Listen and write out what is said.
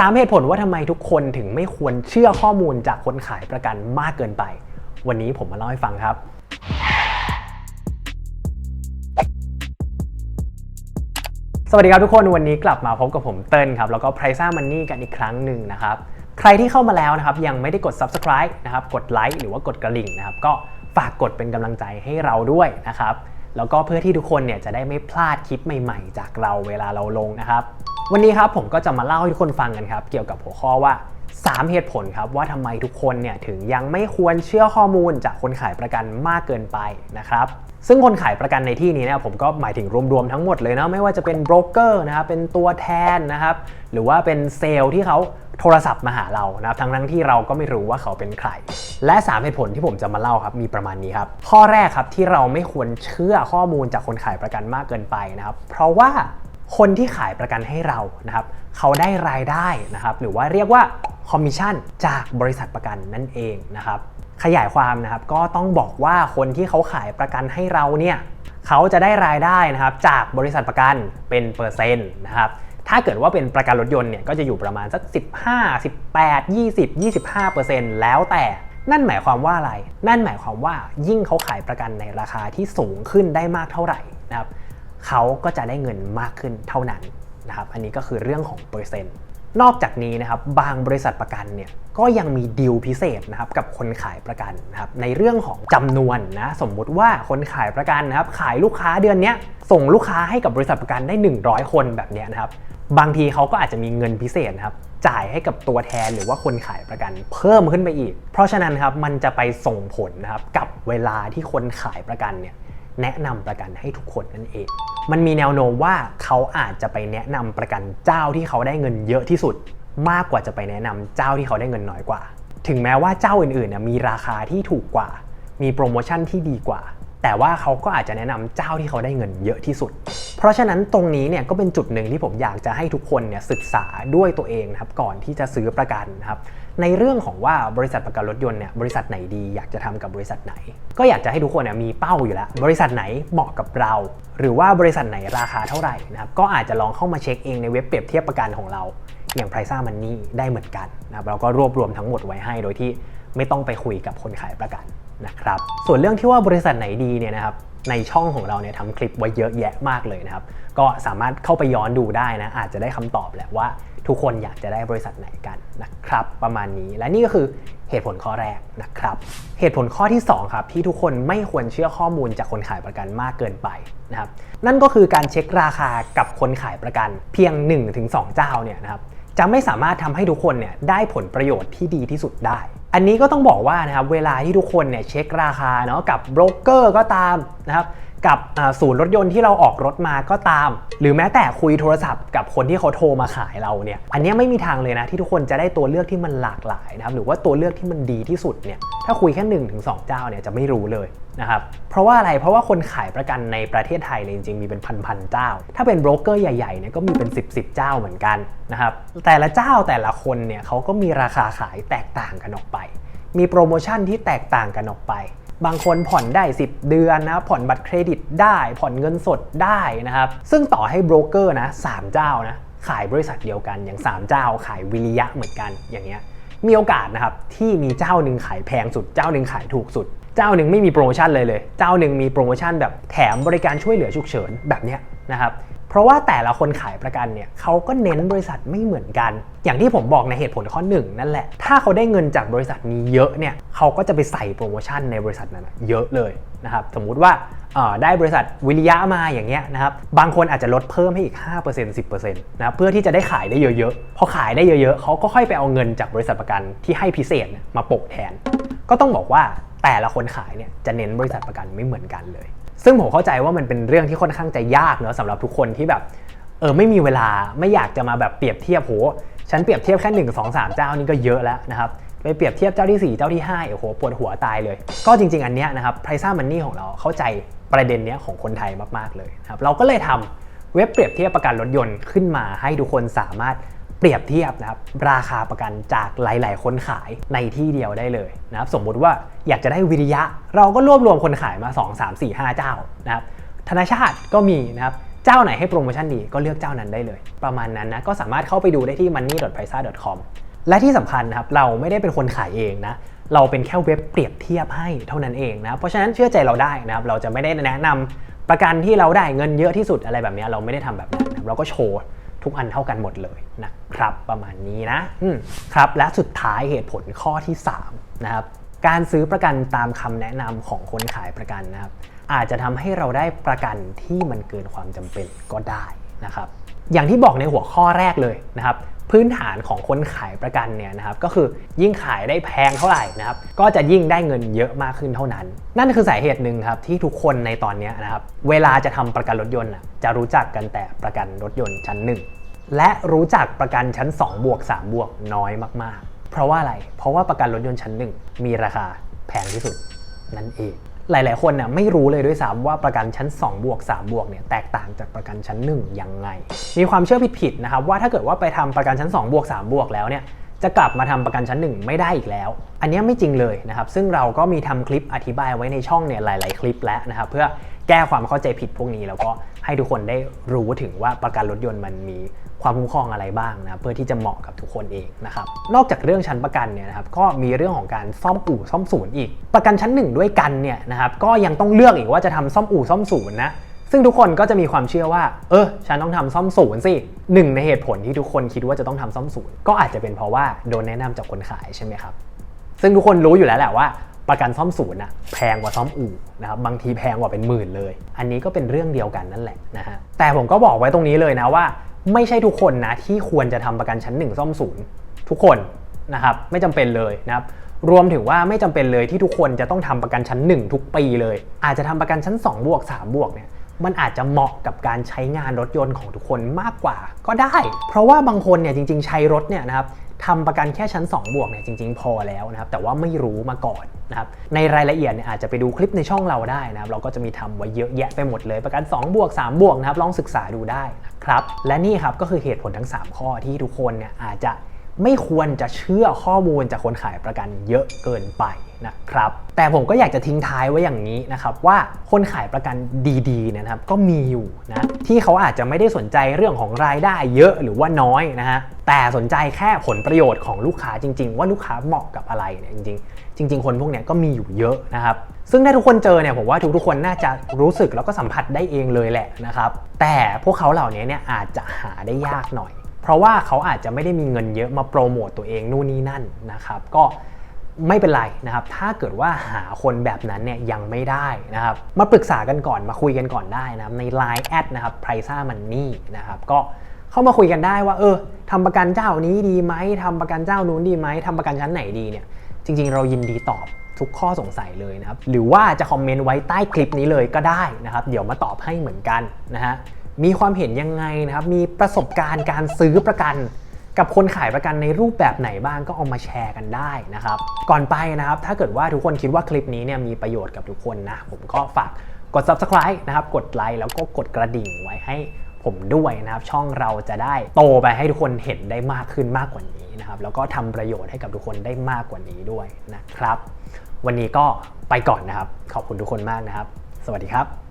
3 เหตุผลว่าทำไมทุกคนถึงไม่ควรเชื่อข้อมูลจากคนขายประกันมากเกินไป วันนี้ผมมาเล่าให้ฟังครับ สวัสดีครับทุกคนวันนี้กลับมาพบกับผมเติ้ลครับ แล้วก็ p r i c e Money กันอีกครั้งหนึ่งนะครับ ใครที่เข้ามาแล้วนะครับ ยังไม่ได้กด Subscribe นะครับ กดไลค์หรือว่ากดกระดิ่งนะครับ ก็ฝากกดเป็นกำลังใจให้เราด้วยนะครับแล้วก็เพื่อที่ทุกคนเนี่ยจะได้ไม่พลาดคลิปใหม่ ๆ จากเราเวลาเราลงนะครับ วันนี้ครับผมก็จะมาเล่าให้ทุกคนฟังกันครับ เกี่ยวกับหัวข้อว่า 3 เหตุผลครับว่าทำไมทุกคนเนี่ยถึงยังไม่ควรเชื่อข้อมูลจากคนขายประกันมากเกินไปนะครับซึ่งคนขายประกันในที่นี้เนี่ยผมก็หมายถึงรวมๆทั้งหมดเลยนะไม่ว่าจะเป็นโบรกเกอร์นะครับเป็นตัวแทนนะครับหรือว่าเป็นเซลล์ที่เขาโทรศัพท์มาหาเรานะครับทั้งทั้งที่เราก็ไม่รู้ว่าเขาเป็นใคร และ 3 เหตุผลที่ผมจะมาเล่าครับมีประมาณนี้ครับ ข้อแรกครับที่เราไม่ควรเชื่อข้อมูลจากคนขายประกันมากเกินไปนะครับเพราะว่า คนที่ขายประกันให้เรานะครับเขาได้รายได้นะครับหรือว่าเรียกว่าคอมมิชชั่นจากบริษัทประกันนั่นเองนะครับขยายความนะครับก็ต้องบอกว่าคนที่เขาขายประกันให้เราเนี่ยเขาจะได้รายได้นะครับจากบริษัทประกันเป็นเปอร์เซ็นต์นะครับถ้าเกิดว่าเป็นประกันรถยนต์เนี่ยก็จะอยู่ประมาณสัก 15 18 20 25 แล้วแต่นั่นหมายความว่าอะไร นั่นหมายความว่ายิ่งเขาขายประกันในราคาที่สูงขึ้นได้มากเท่าไหร่นะครับ เขาก็จะได้เงินมากขึ้นเท่านั้นนะครับ อันนี้ก็คือเรื่องของเปอร์เซ็นต์ นอกจากนี้นะครับบางบริษัทประกันเนี่ยก็ยังมีดีลพิเศษนะครับกับคนขายประกันนะครับในเรื่องของจำนวนนะสมมุติว่าคนขายประกันนะครับขายลูกค้าเดือนนี้ส่งลูกค้าให้กับบริษัทประกันได้ 100 คนแบบนี้นะครับบางทีเขาก็อาจจะมีเงินพิเศษครับจ่ายให้กับตัวแทนหรือว่าคนขายประกันเพิ่มขึ้นไปอีก เพราะฉะนั้นครับมันจะไปส่งผลนะครับกับเวลาที่คนขายประกันเนี่ย แนะนำประกันให้ทุกคนนั่นเอง มันมีแนวโน้มว่าเขาอาจจะไปแนะนำประกันเจ้าที่เขาได้เงินเยอะที่สุด มากกว่าจะไปแนะนำเจ้าที่เขาได้เงินน้อยกว่า ถึงแม้ว่าเจ้าอื่นๆมีราคาที่ถูกกว่า มีโปรโมชั่นที่ดีกว่า แต่ว่าเขาก็อาจจะแนะนำเจ้าที่เขาได้เงินเยอะที่สุด เพราะฉะนั้นตรงนี้เนี่ยก็เป็นจุดหนึ่งที่ผมอยากจะให้ทุกคนเนี่ยศึกษาด้วยตัวเองนะครับก่อนที่จะซื้อประกันนะครับในเรื่องของว่าบริษัทประกันรถยนต์เนี่ยบริษัทไหนดีอยากจะทำกับบริษัทไหน ก็อยากจะให้ทุกคนเนี่ยมีเป้าอยู่แล้ว บริษัทไหนเหมาะกับเรา หรือว่าบริษัทไหนราคาเท่าไหร่นะครับก็อาจจะลองเข้ามาเช็คเองในเว็บเปรียบเทียบประกันของเราอย่าง p r i c e Money ได้เหมือนกันนะครับเราก็รวบรวมทั้งหมดไว้ให้โดยที่ไม่ต้องไปคุยกับคนขายประกัน นะครับส่วนเรื่องที่ว่าบริษัทไหนดีเนี่ยนะครับในช่องของเราเนี่ยทำคลิปไว้เยอะแยะมากเลยนะครับ ก็สามารถเข้าไปย้อนดูได้นะอาจจะได้คำตอบแหละว่าทุกคนอยากจะได้บริษัทไหนกันนะครับ ประมาณนี้และนี่ก็คือเหตุผลข้อแรกนะครับ เหตุผลข้อที่ 2 ครับ ที่ทุกคนไม่ควรเชื่อข้อมูลจากคนขายประกันมากเกินไปนะครับ นั่นก็คือการเช็คราคากับคนขายประกัน เพียง 1-2 เจ้าเนี่ยนะครับ จะไม่สามารถทำให้ทุกคนเนี่ยได้ผลประโยชน์ที่ดีที่สุดได้ อันนี้ก็ต้องบอกว่านะครับเวลาที่ทุกคนเนี่ยเช็คราคาเนาะกับโบรกเกอร์ก็ตามนะครับ กับศูนย์รถยนต์ที่เราออกรถมาก็ตาม หรือแม้แต่คุยโทรศัพท์กับคนที่เขาโทรมาขายเราเนี่ยอันนี้ไม่มีทางเลยนะที่ทุกคนจะได้ตัวเลือกที่มันหลากหลายนะครับหรือว่าตัวเลือกที่มันดีที่สุดเนี่ยถ้าคุยแค่1นถึงสเจ้าเนี่ยจะไม่รู้เลยนะครับเพราะว่าอะไรเพราะว่าคนขายประกันในประเทศไทยเนี่ยจริงๆมีเป็นพันๆเจ้า ถ้าเป็นโบรกเกอร์ใหญ่ๆเนี่ยก็มีเป็น 10บสเจ้าเหมือนกันนะครับแต่ละเจ้าแต่ละคนเนี่ยเขาก็มีราคาขายแตกต่างกันออกไป มีโปรโมชั่นที่แตกต่างกันออกไป บางคนผ่อนได้ 10 เดือนนะผ่อนบัตรเครดิตได้ผ่อนเงินสดได้นะครับ ซึ่งต่อให้โบรกเกอร์นะสเจ้านะขายบริษัทเดียวกันอย่าง 3 เจ้าขายวิริยะเหมือนกันอย่างเงี้ยมีโอกาสนะครับที่มีเจ้าหนึ่งขายแพงสุดเจ้าหนึ่งขายถูกสุด เจ้าหนึ่งไม่มีโปรโมชั่นเลยเลย เจ้าหนึ่งมีโปรโมชั่นแบบแถมบริการช่วยเหลือฉุกเฉินแบบเนี้ยนะครับ เพราะว่าแต่ละคนขายประกันเนี่ยเขาก็เน้นบริษัทไม่เหมือนกัน อย่างที่ผมบอกในเหตุผลข้อหนึ่งนั่นแหละ ถ้าเขาได้เงินจากบริษัทนี้เยอะเนี่ยเขาก็จะไปใส่โปรโมชั่นในบริษัทนั้นเยอะเลยนะครับสมมุติว่าได้บริษัทวิริยะมาอย่างเงี้ยนะครับบางคนอาจจะลดเพิ่มให้อีก 5% 10%นะครับเพื่อที่จะได้ขายได้เยอะๆ พอขายได้เยอะๆ เขาก็ค่อยไปเอาเงินจากบริษัทประกันที่ให้พิเศษมาโปะแทน ก็ต้องบอกว่าแต่ละคนขายเนี่ยจะเน้นบริษัทประกันไม่เหมือนกันเลย ซึ่งผมเข้าใจว่ามันเป็นเรื่องที่ค่อนข้างจะยากเนอะสำหรับทุกคนที่แบบเออไม่มีเวลาไม่อยากจะมาแบบเปรียบเทียบโหฉันเปรียบเทียบแค่1 2 3 เจ้านี่ก็เยอะแล้วนะครับไปเปรียบเทียบเจ้าที่ 4 เจ้าที่5โอ้โหปวดหัวตายเลย ก็จริง ๆ อันเนี้ยนะครับไพรซ่ามันนี่ของเราเข้าใจประเด็นเนี้ยของคนไทยมากๆเลยครับเราก็เลยทำเว็บเปรียบเทียบประกันรถยนต์ขึ้นมาให้ทุกคนสามารถ เปรียบเทียบนะครับราคาประกันจากหลาย ๆ คนขายในที่เดียวได้เลยนะครับสมมุติว่าอยากจะได้วิริยะ เราก็รวบรวมคนขายมา 2 3 4 5 เจ้านะครับธนาชาติก็มีนะครับเจ้าไหนให้โปรโมชั่นดีก็เลือกเจ้านั้นได้เลย ประมาณนั้นนะก็สามารถเข้าไปดูได้ที่ money.paisa.com และที่สำคัญนะครับเราไม่ได้เป็นคนขายเองนะเราเป็นแค่เว็บเปรียบเทียบให้เท่านั้นเองนะเพราะฉะนั้นเชื่อใจเราได้นะครับเราจะไม่ได้แนะนำประกันที่เราได้เงินเยอะที่สุดอะไรแบบนี้เราไม่ได้ทำแบบนั้นนะครับเราก็โชว์ ทุกอันเท่ากันหมดเลยนะครับประมาณนี้นะครับและสุดท้ายเหตุผลข้อที่3นะครับการซื้อประกันตามคำแนะนำของคนขายประกันนะครับอาจจะทำให้เราได้ประกันที่มันเกินความจำเป็นก็ได้นะครับอย่างที่บอกในหัวข้อแรกเลยนะครับ พื้นฐานของคนขายประกันเนี่ยนะครับก็คือยิ่งขายได้แพงเท่าไหร่นะครับก็จะยิ่งได้เงินเยอะมากขึ้นเท่านั้น นั่นคือสาเหตุหนึ่งครับที่ทุกคนในตอนนี้นะครับเวลาจะทำประกันรถยนต์น่ะจะรู้จักกันแต่ประกันรถยนต์ชั้นหนึ่งและรู้จักประกันชั้น2บวก3บวกน้อยมากๆ เพราะว่าอะไรเพราะว่าประกันรถยนต์ชั้นหนึ่งมีราคาแพงที่สุดนั่นเอง หลาย ๆ คนน่ะไม่รู้เลยด้วยซ้ำว่าประกันชั้น 2 บวก 3 บวกเนี่ยแตกต่างจากประกันชั้น 1 ยังไง มีความเชื่อผิด ๆ นะครับว่าถ้าเกิดว่าไปทำประกันชั้น 2 บวก 3 บวกแล้วเนี่ยจะกลับมาทำประกันชั้น 1 ไม่ได้อีกแล้ว อันนี้ไม่จริงเลยนะครับ ซึ่งเราก็มีทำคลิปอธิบายไว้ในช่องเนี่ยหลาย ๆ คลิปแล้วนะครับ เพื่อแก้ความเข้าใจผิดพวกนี้แล้วก็ให้ทุกคนได้รู้ถึงว่าประกันรถยนต์มันมี ความคุ้มครองอะไรบ้างนะเพื่อที่จะเหมาะกับทุกคนเองนะครับนอกจากเรื่องชั้นประกันเนี่ยนะครับก็มีเรื่องของการซ่อมอู่ซ่อมศูนย์อีก ประกันชั้นหนึ่งด้วยกันเนี่ยนะครับก็ยังต้องเลือกอีกว่าจะทำซ่อมอู่ซ่อมศูนย์นะซึ่งทุกคนก็จะมีความเชื่อว่า เออ ฉันต้องทำซ่อมศูนย์สิหนึ่งในเหตุผลที่ทุกคนคิดว่าจะต้องทำซ่อมศูนย์ก็อาจจะเป็นเพราะว่าโดนแนะนำจากคนขายใช่ไหมครับ ซึ่งทุกคนรู้อยู่แล้วแหละว่า ประกันซ่อมศูนย์อะแพงกว่าซ่อมอู่นะครับ บางทีแพงกว่าเป็นหมื่นเลย อันนี้ก็เป็นเรื่องเดียวกันนั่นแหละนะฮะ แต่ผมก็บอกไว้ตรงนี้เลยนะว่า ไม่ใช่ทุกคนนะที่ควรจะทำประกันชั้นหนึ่งซ่อมศูนย์ทุกคนนะครับไม่จำเป็นเลยนะครับรวมถึงว่าไม่จำเป็นเลยที่ทุกคนจะต้องทำประกันชั้น 1 ทุกปีเลย อาจจะทำประกันชั้น2บวก3บวกเนี่ยมันอาจจะเหมาะกับการใช้งานรถยนต์ของทุกคนมากกว่าก็ได้ เพราะว่าบางคนเนี่ยจริง ๆ ใช้รถเนี่ยนะครับ ทำประกันแค่ชั้น 2 บวกเนี่ยจริง ๆ พอแล้วนะครับแต่ว่าไม่รู้มาก่อนนะครับในรายละเอียดเนี่ยอาจจะไปดูคลิปในช่องเราได้นะครับเราก็จะมีทำไว้เยอะแยะไปหมดเลยประกัน 2 บวก 3 บวกนะครับลองศึกษาดูได้นะครับและนี่ครับก็คือเหตุผลทั้ง 3 ข้อที่ทุกคนเนี่ยอาจจะ ไม่ควรจะเชื่อข้อมูลจากคนขายประกันเยอะเกินไปนะครับแต่ผมก็อยากจะทิ้งท้ายไว้อย่างนี้นะครับว่าคนขายประกันดีๆนยนะครับก็มีอยู่นะที่เขาอาจจะไม่ได้สนใจเรื่องของรายได้เยอะหรือว่าน้อยนะฮะแต่สนใจแค่ผลประโยชน์ของลูกค้าจริง ๆ ว่าลูกค้าเหมาะกับอะไรเนี่ยจริงๆจริง ๆ คนพวกเนี้ยก็มีอยู่เยอะนะครับซึ่งถ้าทุกคนเจอเนี่ยผมว่าทุกๆคนน่าจะรู้สึกแล้วก็สัมผัสได้เองเลยแหละนะครับแต่พวกเขาเหล่านี้เนี่ยอาจจะหาได้ยากหน่อย เพราะว่าเขาอาจจะไม่ได้มีเงินเยอะมาโปรโมตตัวเองนู่นนี่นั่นนะครับก็ไม่เป็นไรนะครับ ถ้าเกิดว่าหาคนแบบนั้นเนี่ยยังไม่ได้นะครับ มาปรึกษากันก่อนมาคุยกันก่อนได้นะครับ ใน Line แอดนะครับ p r i c e Money นะครับ ก็เข้ามาคุยกันได้ว่า เออทำประกันเจ้านี้ดีไหมทำประกันเจ้านู้นดีไหมทำประกันชั้นไหนดีเนี่ย จริง ๆ เรายินดีตอบทุกข้อสงสัยเลยนะครับ หรือว่าจะคอมเมนต์ไว้ใต้คลิปนี้เลยก็ได้นะครับ เดี๋ยวมาตอบให้เหมือนกันนะฮะ มีความเห็นยังไงนะครับ มีประสบการณ์การซื้อประกัน กับคนขายประกันในรูปแบบไหนบ้างก็เอามาแชร์กันได้นะครับ ก่อนไปนะครับ ถ้าเกิดว่าทุกคนคิดว่าคลิปนี้เนี่ยมีประโยชน์กับทุกคนนะ ผมก็ฝากกด subscribe นะครับ กดไลค์แล้วก็กดกระดิ่งไว้ให้ผมด้วยนะครับ ช่องเราจะได้โตไปให้ทุกคนเห็นได้มากขึ้นมากกว่านี้นะครับ แล้วก็ทำประโยชน์ให้กับทุกคนได้มากกว่านี้ด้วยนะครับ วันนี้ก็ไปก่อนนะครับ ขอบคุณทุกคนมากนะครับ สวัสดีครับ